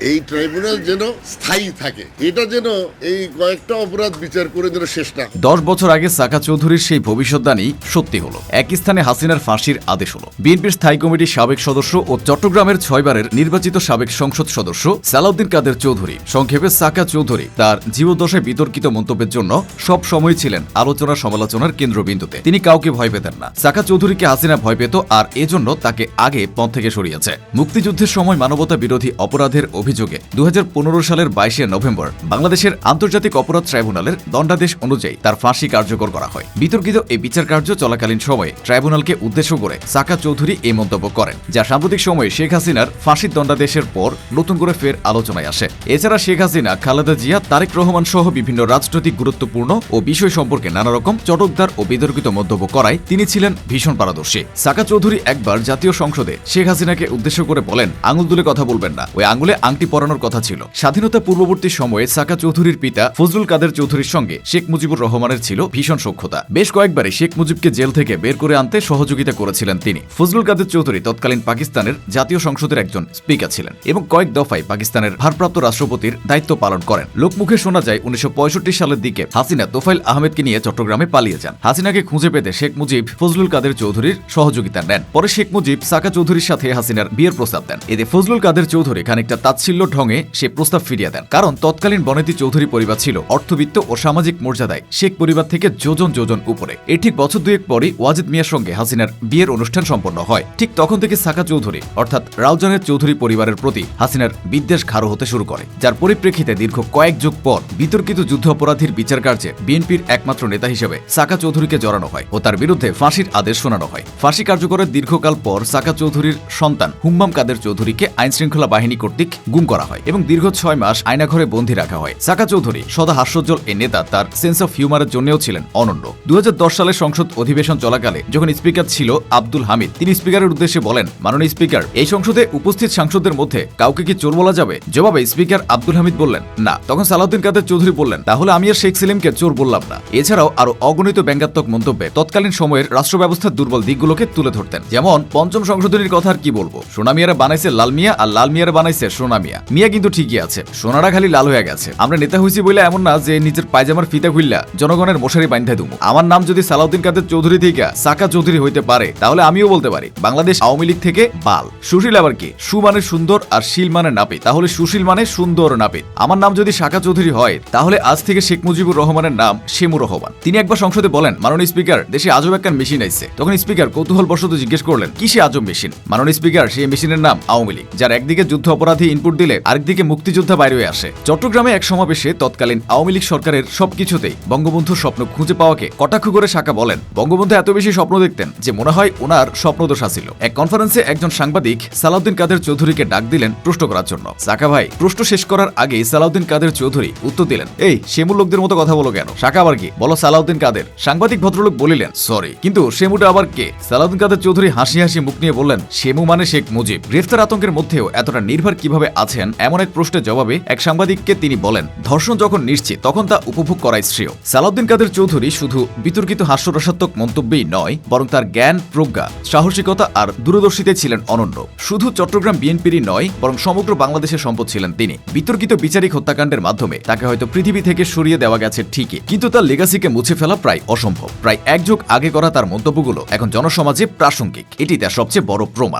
এই ট্রাইব্যুনাল যেন স্থায়ী থাকে। এটা যেন এই কয়েকটা অপরাধ বিচার করে যেন শেষ না দশ বছর আগে সাকা চৌধুরীর সেই ভবিষ্যৎবাণী সত্যি হলো। একই স্থানে হাসিনার ফাঁসির আদেশ হলো। বিএনপির স্থায়ী কমিটির সাবেক সদস্য ও চট্টগ্রামের ছয়বারের নির্বাচিত সাবেক সংসদ সদস্য সালাউদ্দিন কাদের চৌধুরী। সংক্ষেপে সাকা চৌধুরী তার জীবদশায় বিতর্কিত মন্তব্যের জন্য সব সময় ছিলেন আলোচনা সমালোচনার কেন্দ্রবিন্দুতে। তিনি কাউকে ভয় পেতেন না। সাকা চৌধুরীকে হাসিনা ভয় পেত আর এজন্য তাকে আগে পথ থেকে সরিয়েছে। মুক্তিযুদ্ধের সময় মানবতা বিরোধী অপরাধের অভিযোগে দু হাজার পনেরো সালের বাইশে নভেম্বর বাংলাদেশের আন্তর্জাতিক অপরাধ ট্রাইব্যুনালের দণ্ডাদেশ অনুযায়ী তার ফাঁসি কার্যকর করা হয়। বিতর্কিত এই বিচার কার্য চলাকালীন সময়ে ট্রাইব্যুনালকে উদ্দেশ্য করে সাকা চৌধুরী এই মন্তব্য করেন, যা সাম্প্রতিক সময়ে শেখ হাসিনার ফাঁসির দণ্ডাদেশের পর নতুন করে ফের আলোচনায় আসে। এছাড়া শেখ হাসিনা, খালেদা জিয়া, তারেক রহমান সহ বিভিন্ন রাজনৈতিক গুরুত্বপূর্ণ ও বিষয় সম্পর্কে নানা রকম চটকদার ও বিতর্কিত মন্তব্য করায় তিনি ছিলেন ভীষণ পারদর্শী। সাকা চৌধুরী একবার জাতীয় সংসদে শেখ হাসিনাকে উদ্দেশ্য করে বলেন, আঙুল তুলে কথা বলবেন না। ওই আঙুলে আংটি পরানোর কথা ছিল। স্বাধীনতা পূর্ববর্তী সময়ে সাকা চৌধুরীর পিতা ফজলুল কাদের চৌধুরীর সঙ্গে শেখ মুজিবুর রহমানের ছিল ভীষণ সখ্যতা। বেশ কয়েকবারই শেখ মুজিবকে জেল থেকে বের করে আনতে সহযোগিতা করেছিলেন তিনি। ফজলুল কাদের চৌধুরী তৎকালীন পাকিস্তানের জাতীয় সংসদের একজন স্পিকার ছিলেন এবং কয়েক দফায় পাকিস্তানের ভারপ্রাপ্ত রাষ্ট্রপতির দায়িত্ব পালন করেন। লোকমুখে শোনা যায়, উনিশশো পঁয়ষট্টি সালের দিকে হাসিনা তোফাইল আহমেদকে নিয়ে চট্টগ্রামে পালিয়ে যান। হাসিনাকে খুঁজে পেতে শেখ মুজিব ফজলুল কাদের চৌধুরীর সহযোগিতা নেন। পরে শেখ মুজিব সাকা চৌধুরীর সাথে হাসিনার বিয়ের প্রস্তাব দেন। এতে ফজলুল কাদের চৌধুরী খানিকটা তাচ্ছিল্য ঢঙে সে প্রস্তাব ফিরিয়ে দেন। কারণ তৎকালীন বনেতি চৌধুরী পরিবার ছিল অর্থবিত্ত ও সামাজিক মর্যাদায় শেখ পরিবার থেকে যোজন যোজন উপরে। এর ঠিক বছর দুয়েক পরই ওয়াজিদ মিয়ার সঙ্গে হাসিনার বিয়ের অনুষ্ঠান সম্পন্ন হয়। ঠিক তখন থেকে সাকা চৌধুরী, অর্থাৎ রাউজানের চৌধুরী পরিবারের প্রতি হাসিনার বিদ্বেষ ঘাড়ো হতে শুরু করে। যার পরিপ্রেক্ষিতে দীর্ঘ কয়েক যুগ পর বিতর্কিত যুদ্ধ অপরাধীর বিচার কার্যে বিএনপির একমাত্র নেতা হিসেবে সাকা চৌধুরীকে জড়ানো হয় ও তার বিরুদ্ধে ফাঁসির আদেশ শোনানো হয়। ফাঁসি কার্যকরের দীর্ঘকাল পর সাকা চৌধুরীর সন্তান হুম্মাম কাদের চৌধুরীকে আইন শৃঙ্খলা বাহিনী কর্তৃক গুম করা হয় এবং দীর্ঘ ছয় মাস আয়নাঘরে বন্দী রাখা হয়। সাকা চৌধুরী সদা হাস্যোজ্জ্বল এই নেতা তার সেন্স অফ হিউমারের জন্যও ছিলেন অনন্য। দু সালে সংসদ অধিবেশন চলাকালে যখন স্পিকার ছিল আব্দুল হামিদ, তিনি স্পিকারের উদ্দেশ্যে বলেন, মাননীয় স্পিকার, এই সংসদে উপস্থিত সাংসদদের মধ্যে কাউকে কি চোর বলা যাবে? জবাবে স্পিকার আব্দুল হামিদ বললেন, না। তখন সালাউদ্দিন কাদের চৌধুরী বললেন, তাহলে আমি আর শেখ সেলিমকে চোর বললাম না। এছাড়াও আরও অগণিত ব্যঙ্গাত্মক মন্তব্যে তৎকালীন সময়ের রাষ্ট্র ব্যবস্থার দুর্বল দিকগুলোকে তুলে ধরতেন। যেমন, পঞ্চম সংশোধনীর কথা আর কি বলব? সোনামিয়ারা বানাইছে লালমিয়া আর লাল মিয়ারা বানাইছে সোনা মিয়া। মিয়া কিন্তু ঠিকই আছে। সোনারা খালি লাল হয়ে গেছে। আমরা নেতা হইছি বলে এমন না যে নিজের পায়জামার ফিতা খুললা জনগণের মশারি বান্ধা দুমু। আমার নাম যদি সালাউদ্দিন কাদের চৌধুরী থেকে সাকা চৌধুরী হইতে পারে, তাহলে আমিও বলতে পারি, বাংলাদেশ আওয়ামী লীগ থেকে বাল। সুশীল আবার কি? সু মানে সুন্দর আর শিল মানে নাপিত। তাহলে সুশীল মানে সুন্দর নাপিত। আমার নাম যদি শাখা চৌধুরী হয়, তাহলে আজ থেকে শেখ মুজিবুর রহমানের নাম শেমুর রহমান। তিনি একবার সংসদে বলেন, মাননীয় স্পিকার, দেশে আজব একটা মেশিন আইছে। তখন স্পিকার কৌতূহল বশত জিজ্ঞেস করলেন, কিসে আজব মেশিন? মাননীয় স্পিকার, সেই মেশিনের নাম আওয়ামী লীগ, যার একদিকে যুদ্ধ অপরাধী ইনপুট দিলে আরেকদিকে মুক্তিযোদ্ধা বাইরে আসে। চট্টগ্রামে এক সমাবেশে তৎকালীন আওয়ামী লীগ সরকারের সবকিছুতেই বঙ্গবন্ধুর স্বপ্ন খুঁজে পাওয়াকে কটাক্ষ করে শাখা বলেন, বঙ্গবন্ধু এত বেশি স্বপ্ন দেখতেন যে মনে হয় ওনার স্বপ্নদোষ ছিল। এক কনফারেন্সে একজন সাংবাদিক সালাউদ্দিন কাদের চৌধুরীকে ডাক দিলেন প্রশ্ন করার জন্য। সাকা ভাই, প্রশ্ন শেষ করার আগেই সালাউদ্দিন কাদের চৌধুরী উত্তর দিলেন, এই, শেমুর লোকদের মতো কথা বলো কেন? শাখা আবার কি? বলো সালাউদ্দিন কাদের। সাংবাদিক ভদ্রলোক বলিলেন, সরি, কিন্তু শেমুটা আবার কে? সালাউদ্দিন কাদের চৌধুরী হাসি হাসি মুখ নিয়ে বললেন, শেমু মানে শেখ মুজিব। গ্রেফতার আতঙ্কের মধ্যেও এতটা নির্ভর কীভাবে আছেন এমন এক প্রশ্নের জবাবে এক সাংবাদিককে তিনি বলেন, ধর্ষণ যখন নিশ্চিত, তখন তা উপভোগ করাই শ্রেয়। সালাউদ্দিন কাদের চৌধুরী শুধু বিতর্কিত হাস্যরসাত্মক মন্তব্যেই নয়, বরং তার জ্ঞান, প্রজ্ঞা, সাহসিকতা আর দূরদর্শিতায় ছিলেন অনন্য। শুধু চট্টগ্রাম বিএনপিরই নয়, বরং সমগ্র বাংলাদেশের সম্পদ ছিলেন তিনি। বিতর্কিত বিচারিক হত্যাকাণ্ডের মাধ্যমে তাকে হয়তো পৃথিবী থেকে সরিয়ে দেওয়া গেছে ঠিকই, কিন্তু তার লেগাসিকে মুছে ফেলা প্রায় অসম্ভব। প্রায় এক যুগ আগে করা তার মন্তব্যগুলো এখন জনসমাজে প্রাসঙ্গিক। এটি তার সবচেয়ে বড় প্রমাণ।